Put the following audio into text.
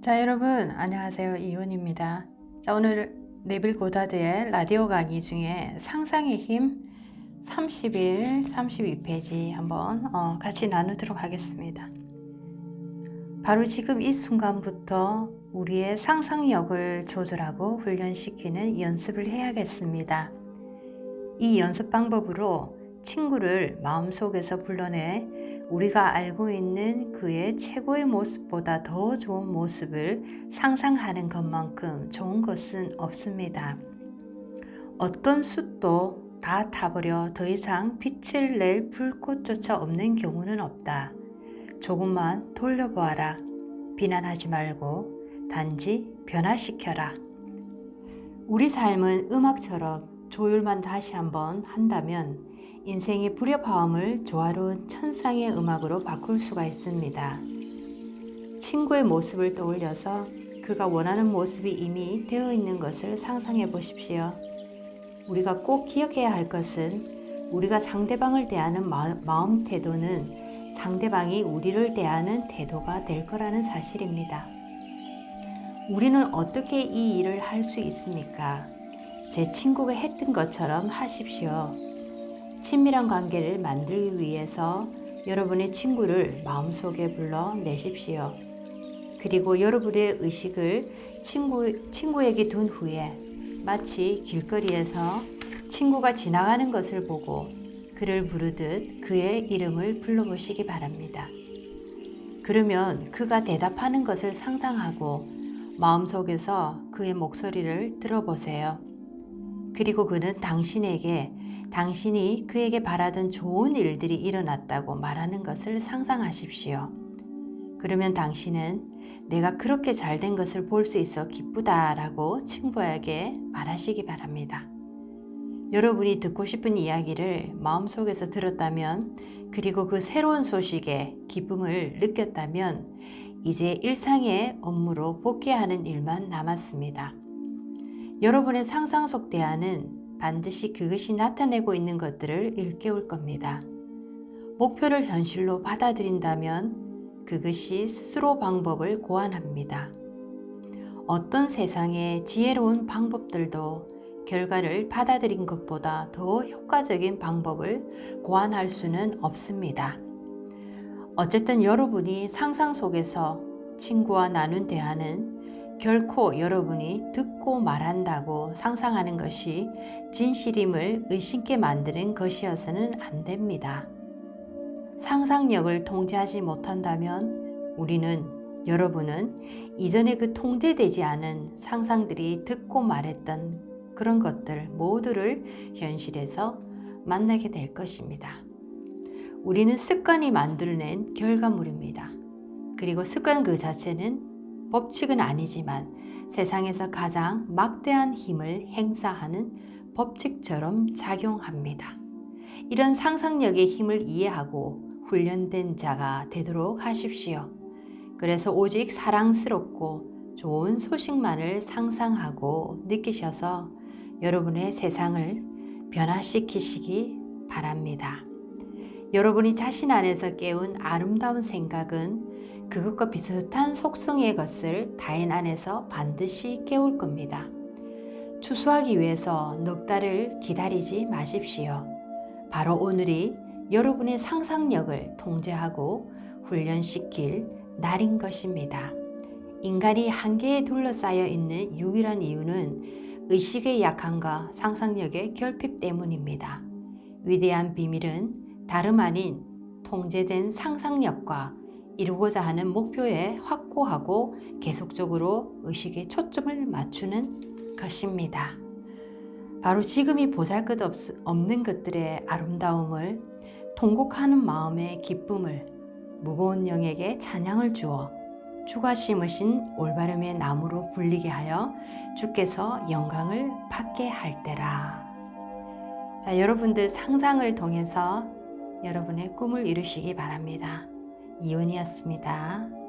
자 여러분 안녕하세요 이훈입니다. 자 오늘 네빌 고다드의 라디오 강의 중에 상상의 힘 31, 32페이지 한번 어, 같이 나누도록 하겠습니다. 바로 지금 이 순간부터 우리의 상상력을 조절하고 훈련시키는 연습을 해야겠습니다. 이 연습 방법으로 친구를 마음속에서 불러내 우리가 알고 있는 그의 최고의 모습보다 더 좋은 모습을 상상하는 것만큼 좋은 것은 없습니다. 어떤 숯도 다 타버려 더 이상 빛을 낼 불꽃조차 없는 경우는 없다. 조금만 돌려보아라. 비난하지 말고 단지 변화시켜라. 우리 삶은 음악처럼 조율만 다시 한번 한다면 인생의 불협화음을 조화로운 천상의 음악으로 바꿀 수가 있습니다. 친구의 모습을 떠올려서 그가 원하는 모습이 이미 되어 있는 것을 상상해 보십시오. 우리가 꼭 기억해야 할 것은 우리가 상대방을 대하는 마음 태도는 상대방이 우리를 대하는 태도가 될 거라는 사실입니다. 우리는 어떻게 이 일을 할 수 있습니까? 제 친구가 했던 것처럼 하십시오. 친밀한 관계를 만들기 위해서 여러분의 친구를 마음속에 불러 내십시오. 그리고 여러분의 의식을 친구, 친구에게 둔 후에 마치 길거리에서 친구가 지나가는 것을 보고 그를 부르듯 그의 이름을 불러보시기 바랍니다. 그러면 그가 대답하는 것을 상상하고 마음속에서 그의 목소리를 들어보세요. 그리고 그는 당신에게 당신이 그에게 바라던 좋은 일들이 일어났다고 말하는 것을 상상하십시오. 그러면 당신은 내가 그렇게 잘 된 것을 볼 수 있어 기쁘다라고 친구에게 말하시기 바랍니다. 여러분이 듣고 싶은 이야기를 마음속에서 들었다면 그리고 그 새로운 소식에 기쁨을 느꼈다면 이제 일상의 업무로 복귀하는 일만 남았습니다. 여러분의 상상 속 대안은 반드시 그것이 나타내고 있는 것들을 일깨울 겁니다. 목표를 현실로 받아들인다면 그것이 스스로 방법을 고안합니다. 어떤 세상의 지혜로운 방법들도 결과를 받아들인 것보다 더 효과적인 방법을 고안할 수는 없습니다. 어쨌든 여러분이 상상 속에서 친구와 나눈 대화는 결코 여러분이 듣고 말한다고 상상하는 것이 진실임을 의심케 만드는 것이어서는 안 됩니다. 상상력을 통제하지 못한다면 우리는 여러분은 이전에 그 통제되지 않은 상상들이 듣고 말했던 그런 것들 모두를 현실에서 만나게 될 것입니다. 우리는 습관이 만들어낸 결과물입니다. 그리고 습관 그 자체는 법칙은 아니지만 세상에서 가장 막대한 힘을 행사하는 법칙처럼 작용합니다. 이런 상상력의 힘을 이해하고 훈련된 자가 되도록 하십시오. 그래서 오직 사랑스럽고 좋은 소식만을 상상하고 느끼셔서 여러분의 세상을 변화시키시기 바랍니다. 여러분이 자신 안에서 깨운 아름다운 생각은 그것과 비슷한 속성의 것을 타인 안에서 반드시 깨울 겁니다. 추수하기 위해서 넉 달을 기다리지 마십시오. 바로 오늘이 여러분의 상상력을 통제하고 훈련시킬 날인 것입니다. 인간이 한계에 둘러싸여 있는 유일한 이유는 의식의 약함과 상상력의 결핍 때문입니다. 위대한 비밀은 다름 아닌 통제된 상상력과 이루고자 하는 목표에 확고하고 계속적으로 의식의 초점을 맞추는 것입니다. 바로 지금이 보잘 것 없는 것들의 아름다움을 통곡하는 마음의 기쁨을 무거운 영에게 찬양을 주어 주가 심으신 올바름의 나무로 불리게 하여 주께서 영광을 받게 할 때라. 자, 여러분들 상상을 통해서 여러분의 꿈을 이루시기 바랍니다. 이온이었습니다.